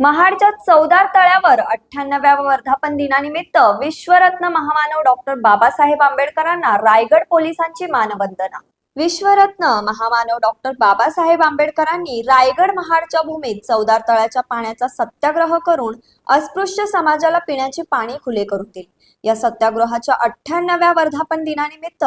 महाडच्या चौदार तळ्यावर अठ्ठ्याण्णव्या वर्धापन दिनानिमित्त विश्वरत्न महामानव डॉक्टर बाबासाहेब आंबेडकरांना रायगड पोलिसांची मानवंदना. विश्वरत्न महामानव डॉक्टर बाबासाहेब आंबेडकरांनी रायगड महाडच्या भूमीत चौदार तळ्याच्या पाण्याचा सत्याग्रह करून अस्पृश्य समाजाला पिण्याचे पाणी खुले करून दिले. या सत्याग्रहाच्या अठ्ठ्याण्णव्या वर्धापन दिनानिमित्त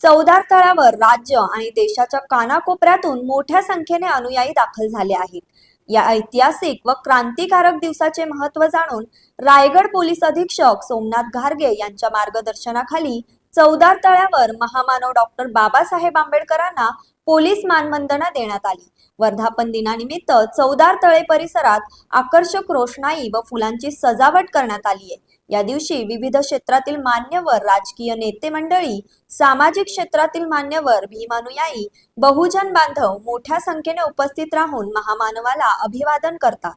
चौदार तळावर राज्य आणि देशाच्या कानाकोपऱ्यातून मोठ्या संख्येने अनुयायी दाखल झाले आहेत. या ऐतिहासिक व क्रांतिकारक दिवसाचे महत्त्व जाणून रायगड पोलीस अधीक्षक सोमनाथ घारगे यांच्या मार्गदर्शनाखाली चौदार तळ्यावर महामानव डॉक्टर बाबासाहेब आंबेडकरांना पोलीस मानवंदना देण्यात आली. वर्धापन दिनानिमित्त चौदार तळे परिसरात आकर्षक रोषणाई व फुलांची सजावट करण्यात आली आहे. या दिवशी विविध क्षेत्रातील मान्यवर राजकीय नेते मंडळी सामाजिक क्षेत्रातील मान्यवर भीमानुयायी बहुजन बांधव मोठ्या संख्येने उपस्थित राहून महामानवाला अभिवादन करतात.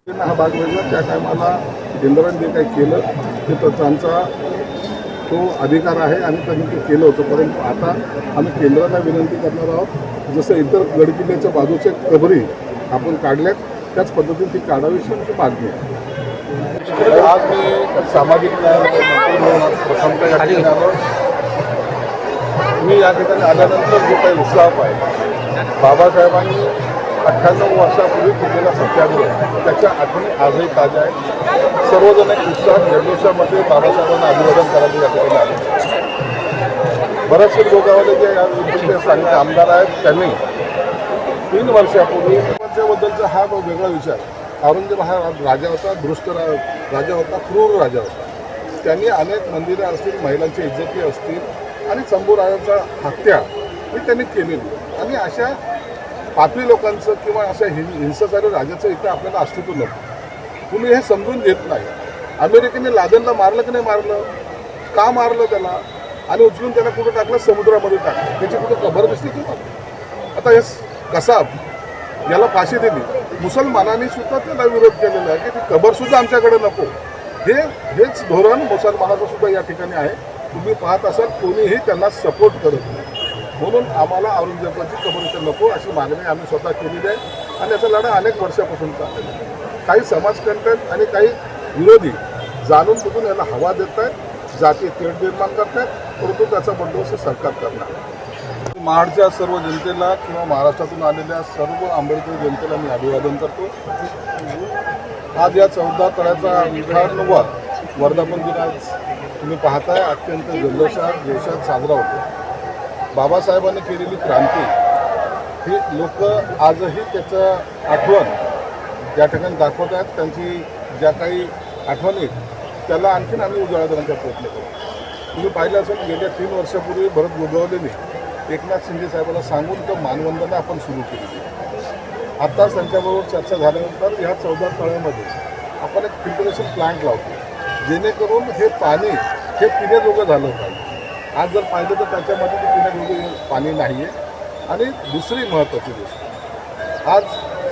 तो अधिकार आहे आणि त्यांनी ते केलं होतं. परंतु आता आम्ही केंद्राला विनंती करणार आहोत जसं इतर गडकिल्ल्याच्या बाजूचे कबरी आपण काढल्यात त्याच पद्धतीने ती काढावी अशी आमची मागणी आहे. आज मी सामाजिक मी या ठिकाणी आल्यानंतर जो काही उत्साह आहे बाबासाहेबांनी अठ्ठ्याण्णव वर्षापूर्वी केलेला सत्याग्रह. त्याच्या आठवणी आजही ताज्या आहेत सर्वजण एक उत्साह जल्लोषामध्ये बाबासाहेबांना अभिवादन करायला या ठिकाणी आले. बऱ्याचशे लोकांमध्ये जे या स्थानिक आमदार आहेत त्यांनी तीन वर्षापूर्वी बद्दलचा हा वेगळा विचार. औरंगजेब हा राजा होता दृष्ट रा राजा होता क्रूर राजा होता. त्यांनी अनेक मंदिरं असतील महिलांची इज्जती असतील आणि चंबूराजांचा हत्या ही त्यांनी केलेली. आणि अशा पापी लोकांचं किंवा अशा हिं हिंसाचारी राजाचं इथं आपल्याला अस्तित्व नव्हतं. तुम्ही हे समजून घेत नाही. अमेरिकेने लादनला मारलं की नाही मारलं? का मारलं त्याला? आणि उचलून त्याला कुठं टाकलं? समुद्रामध्ये टाकलं. त्याची कुठं खबर दिसते तुम्हाला आता हे कसाब याला फाशी दिली. मुसलमानांनी सुद्धा त्याला विरोध केलेला आहे की ती कबरसुद्धा आमच्याकडे नको. हे हेच धोरण मुसलमानाचं सुद्धा या ठिकाणी आहे. तुम्ही पाहत असाल कोणीही त्यांना सपोर्ट करत नाही. म्हणून आम्हाला औरंगजेबाची कबर नको अशी मागणी आम्ही स्वतः केलेली आहे. आणि याचा लढा अनेक वर्षापासून चाललेला आहे. काही समाजकंटक आणि काही विरोधी जाणून बुजून याला हवा देत आहेत जाती तेढ निर्माण करत आहेत परंतु त्याचा बंदोबस्त सरकार करणार महाडच्या सर्व जनतेला किंवा महाराष्ट्रातून आलेल्या सर्व आंबेडकर जनतेला मी अभिवादन करतो. आज या चौदा तळ्याचा अठ्ठावन्नवा वर्धापन दिन आज तुम्ही पाहताय. अत्यंत जल्लोषात देशात साजरा होतो. बाबासाहेबांनी केलेली क्रांती ही लोक आजही त्याचं आठवण ज्या ठिकाणी दाखवत आहेत त्यांची ज्या काही आठवणी त्याला आणखीन आम्ही उजाळा देण्याचा प्रयत्न करू. तुम्ही पाहिलं असेल गेल्या तीन वर्षापूर्वी भरत गोगावलेने एकनाथ शिंदे साहेबांना सांगून तर मानवंदना आपण सुरू केली. आत्ताच त्यांच्याबरोबर चर्चा झाल्यानंतर ह्या चौदा तळ्यामध्ये आपण एक फिल्टरेशन प्लांट लावतो. जेणेकरून हे पाणी हे पिण्याजोगं झालं पाहिजे. आज जर पाहिलं तर त्याच्यामध्ये ते पिण्याजोगं पाणी नाही आहे आणि दुसरी महत्त्वाची गोष्ट आज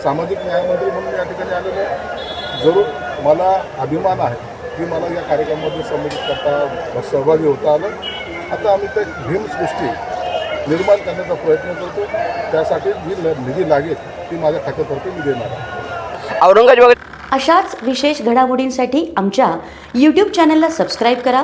सामाजिक न्यायमंत्री म्हणून या ठिकाणी आलेलो आहे. जरूर मला अभिमान आहे की मला या कार्यक्रमामध्ये संबोधित करता सहभागी होता आलं. आता आम्ही ते भीमसृष्टी निर्माण करण्याचा प्रयत्न करतो. त्यासाठी जी ल- निधी लागेल ती माझ्या खात्यातर्फे मी देणार औरंगाबाद अशाच विशेष घडामोडींसाठी आमच्या यूट्यूब चॅनलला सबस्क्राईब करा.